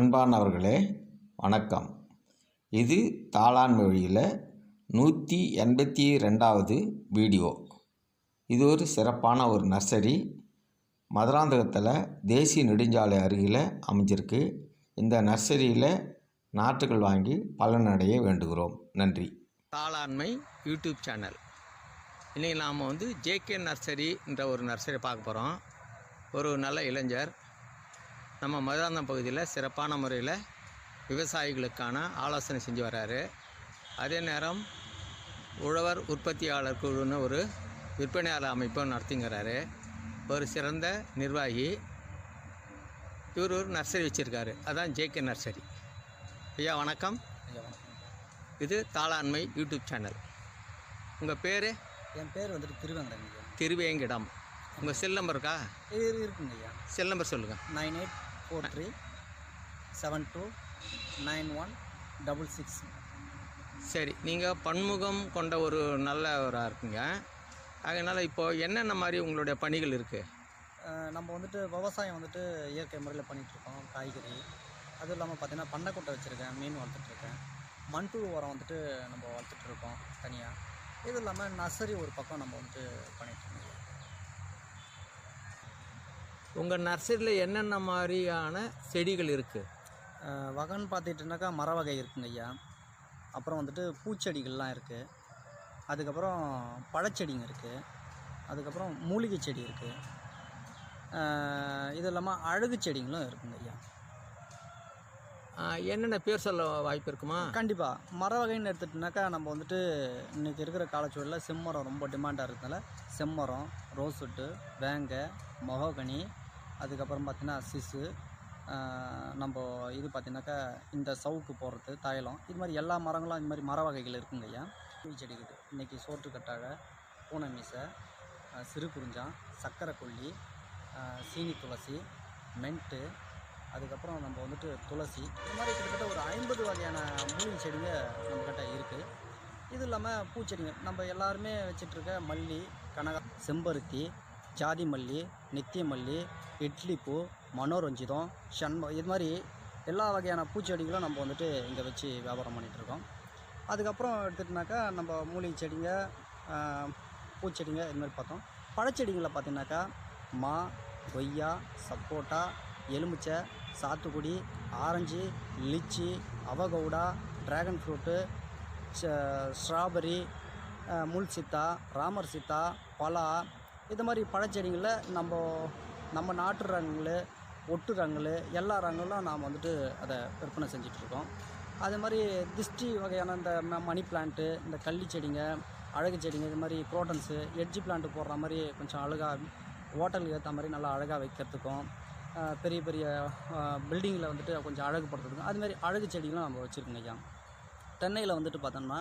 அன்பானவர்களே வணக்கம். இது தாளான் மொழியில் நூற்றி எண்பத்தி ரெண்டாவது வீடியோ. இது ஒரு சிறப்பான ஒரு நர்சரி. மதுராந்தகத்தில் தேசிய நெடுஞ்சாலை அருகில் அமைஞ்சிருக்கு. இந்த நர்சரியில் நாற்றுகள் வாங்கி பலனடைய வேண்டுகிறோம். நன்றி. Thalanmai YouTube channel. இன்றைக்கி நாம் வந்து ஜேகே நர்சரின்ற ஒரு நர்சரி பார்க்க போகிறோம் ஒரு நல்ல இளைஞர் நம்ம மதுராந்தகம் பகுதியில் சிறப்பான முறையில் விவசாயிகளுக்கான ஆலோசனை செஞ்சு வர்றாரு அதே நேரம் உழவர் உற்பத்தியாளர் குழுன்னு ஒரு விற்பனையாளர் அமைப்பும் நடத்திங்கிறாரு. ஒரு சிறந்த நிர்வாகி இவர் ஒரு நர்சரி வச்சுருக்காரு. அதான் ஜேகே நர்சரி. ஐயா வணக்கம். இது தாளாண்மை யூடியூப் சேனல். உங்கள் பேர்? என் பேர் வந்துட்டு திருவேங்கடம் திருவேங்கிடம். உங்கள் செல் நம்பர் இருக்கா? இருக்குங்க ஐயா. செல் நம்பர் சொல்லுங்கள் nine eight four three seven two nine one double six. சரி நீங்கள் பன்முகம் கொண்ட ஒரு நல்லவராக இருக்குங்க. அதனால் இப்போது என்னென்ன மாதிரி உங்களுடைய பணிகள் இருக்குது நம்ம வந்துட்டு விவசாயம் வந்துட்டு இயற்கை முறையில் பண்ணிகிட்ருக்கோம் காய்கறி. அதுவும் இல்லாமல் பார்த்தீங்கன்னா பண்ணைக்குட்டை வச்சுருக்கேன் மீன் வளர்த்துட்ருக்கேன். மண்புழு உரம் வந்துட்டு நம்ம வளர்த்துட்ருக்கோம் தனியாக இது இல்லாமல் நர்சரி ஒரு பக்கம் நம்ம வந்துட்டு பண்ணிகிட்ருக்கோம் உங்கள் நர்சரியில் என்னென்ன மாதிரியான செடிகள் இருக்குது வகைன்னு பார்த்துக்கிட்டோன்னாக்கா மர வகை இருக்குங்க ஐயா. அப்புறம் வந்துட்டு பூச்செடிகள்லாம் இருக்குது அதுக்கப்புறம் பழச்செடிங்க இருக்குது அதுக்கப்புறம் மூலிகை செடி இருக்குது இது இல்லாமல் அழகு செடிங்களும் இருக்குங்க ஐயா. என்னென்ன பேர் சொல்ல வாய்ப்பு இருக்குமா? கண்டிப்பாக மர வகைன்னு எடுத்துட்டோம்னாக்கா நம்ம வந்துட்டு இன்றைக்கி இருக்கிற காலச்சூழலில் செம்மரம் ரொம்ப டிமாண்டாக இருக்கிறதுனால செம்மரம் ரோஸ்வுட்டு வேங்கை மொஹோகனி அதுக்கப்புறம் பார்த்திங்கன்னா சிசு நம்ம இது பார்த்தீங்கன்னாக்கா இந்த சவுக்கு போடுறது தைலம் இது மாதிரி எல்லா மரங்களும் இந்த மாதிரி மர வகைகள் இருக்குங்க ஐயா. பூ செடி இருக்குது. இன்றைக்கி சோற்றுக்கட்டாழை பூனை மீசை சிறு குறிஞ்சான் சக்கரை கொல்லி சீனி துளசி மென்ட்டு அதுக்கப்புறம் நம்ம வந்துட்டு துளசி. இது மாதிரி கிட்டத்தட்ட ஒரு ஐம்பது வகையான மூலிகை செடிங்க நம்மக்கிட்ட இருக்குது இது இல்லாமல் பூச்செடிங்க. நம்ம எல்லாருமே வச்சிட்ருக்க மல்லி கனகா செம்பருத்தி ஜாதி மல்லி நித்திய மல்லி இட்லி பூ மனோரஞ்சிதம் ஷண்ம இது மாதிரி எல்லா வகையான பூச்செடிகளும் நம்ம வந்துட்டு இங்கே வச்சு வியாபாரம் பண்ணிகிட்ருக்கோம் அதுக்கப்புறம் எடுத்துகிட்டோனாக்கா நம்ம மூலிகை செடிங்க பூச்செடிங்க இது மாதிரி பார்த்தோம். பழச்செடிங்களை பார்த்திங்கனாக்கா மா கொய்யா சப்போட்டா எலுமிச்சை சாத்துக்குடி orange lychee avocado dragon fruit strawberry முள் சித்தா ராமர் சித்தா பலா இது மாதிரி பழச்செடிங்களில் நம்ம நம்ம நாட்டு ரகங்கள் ஒட்டு ரகங்கள் எல்லா ரகங்களும் நாம் வந்துட்டு அதை விற்பனை செஞ்சிட்ருக்கோம். அதே மாதிரி திஷ்டி வகையான இந்த மணி பிளான்ட்டு இந்த கள்ளி செடிங்க அழகு செடிங்க இது மாதிரி குரோட்டன்ஸு எட்ஜி பிளான்ட்டு போடுற மாதிரி கொஞ்சம் அழகாக ஹோட்டலுக்கு ஏற்ற மாதிரி நல்லா அழகாக வைக்கிறதுக்கும் பெரிய பெரிய பில்டிங்கில் வந்துட்டு கொஞ்சம் அழகுபடுத்துறதுக்கும் அதுமாதிரி அழகு செடிகளும் நம்ம வச்சுருக்கோங்க ஐயா. தென்னையில் வந்துட்டு பார்த்தோம்னா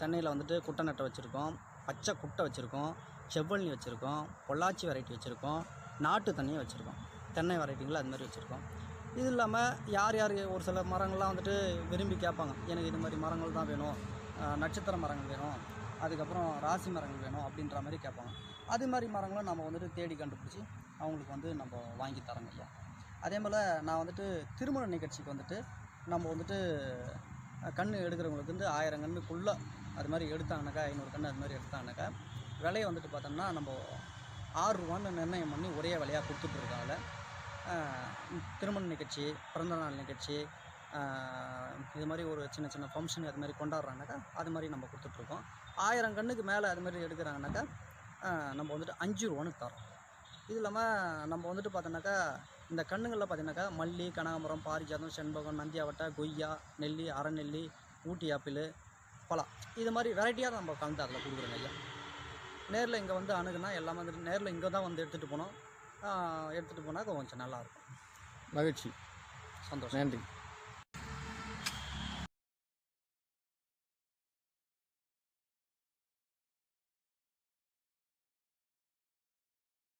தென்னையில் வந்துட்டு குட்டை நட்டை வச்சுருக்கோம் பச்சை குட்டை வச்சுருக்கோம் செவ்வழனி வச்சுருக்கோம் பொள்ளாச்சி வெரைட்டி வச்சுருக்கோம் நாட்டு தண்ணியை வச்சுருக்கோம். தென்னை வெரைட்டிங்களை அது மாதிரி வச்சுருக்கோம். இது இல்லாமல் யார் யார் ஒரு சில மரங்கள்லாம் வந்துட்டு விரும்பி கேட்பாங்க. எனக்கு இது மாதிரி மரங்கள் தான் வேணும். நட்சத்திர மரங்கள் வேணும். அதுக்கப்புறம் ராசி மரங்கள் வேணும் அப்படின்ற மாதிரி கேட்பாங்க. அது மாதிரி மரங்களும் நம்ம வந்துட்டு தேடி கண்டுபிடிச்சி அவங்களுக்கு வந்து நம்ம வாங்கி தரோங்க ஐயா அதே போல் நான் வந்துட்டு திருமண நிகழ்ச்சிக்கு வந்துட்டு நம்ம வந்துட்டு கண் எடுக்கிறவங்களுக்கு வந்து ஆயிரம் கண்ணுக்குள்ளே அது மாதிரி எடுத்தாங்கனாக்கா ஐநூறு கன்று அது மாதிரி எடுத்தாங்கனாக்கா விலையை வந்துட்டு பார்த்தோம்னா நம்ம ஆறு ரூபான்னு நிர்ணயம் பண்ணி ஒரே விலையாக கொடுத்துட்ருக்காங்க. திருமண நிகழ்ச்சி பிறந்தநாள் நிகழ்ச்சி இது மாதிரி ஒரு சின்ன சின்ன ஃபங்க்ஷன் அது மாதிரி கொண்டாடுறாங்கனாக்கா அது மாதிரி நம்ம கொடுத்துட்ருக்கோம். ஆயிரம் கண்ணுக்கு மேலே அது மாதிரி எடுக்கிறாங்கனாக்கா நம்ம வந்துட்டு அஞ்சு ரூபான்னு தரோம். இது இல்லாமல் நம்ம வந்துட்டு பார்த்தோன்னாக்கா இந்த கண்ணுங்களில் பார்த்தீங்கன்னாக்கா மல்லி கனகாம்பரம் பாரிஜாதம் செண்பகம் நந்தியாவட்டை கொய்யா நெல்லி அரைநெல்லி ஊட்டி ஆப்பிள் பலா. இது மாதிரி வெரைட்டியாக நம்ம கலந்து அதில் கொடுக்குறோங்க ஐயா. நேரில் இங்கே வந்து அணுகுனா எல்லாமே வந்துட்டு நேரில் இங்கே தான் வந்து எடுத்துகிட்டு போனோம். எடுத்துகிட்டு போனால் கொஞ்சம் நல்லாயிருக்கும் மகிழ்ச்சி. சந்தோஷம். நன்றி.